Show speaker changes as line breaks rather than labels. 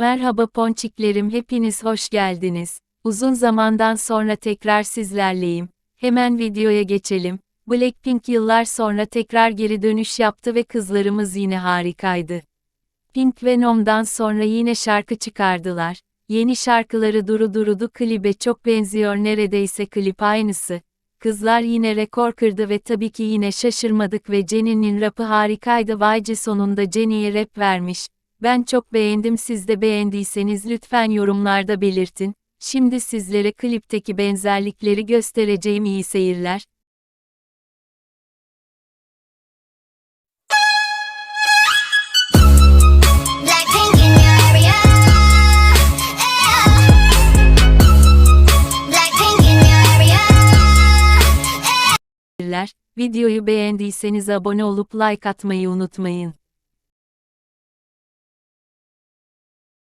Merhaba ponçiklerim hepiniz hoş geldiniz. Uzun zamandan sonra tekrar sizlerleyim. Hemen videoya geçelim. Blackpink yıllar sonra tekrar geri dönüş yaptı ve kızlarımız yine harikaydı. Pink Venom'dan sonra yine şarkı çıkardılar. Yeni şarkıları Duru Durudu klibe çok benziyor neredeyse klip aynısı. Kızlar yine rekor kırdı ve tabii ki yine şaşırmadık ve Jennie'nin rapı harikaydı Vayce sonunda Jennie'ye rap vermiş. Ben çok beğendim siz de beğendiyseniz lütfen yorumlarda belirtin. Şimdi sizlere klipteki benzerlikleri göstereceğim iyi seyirler. Videoyu beğendiyseniz abone olup like atmayı unutmayın.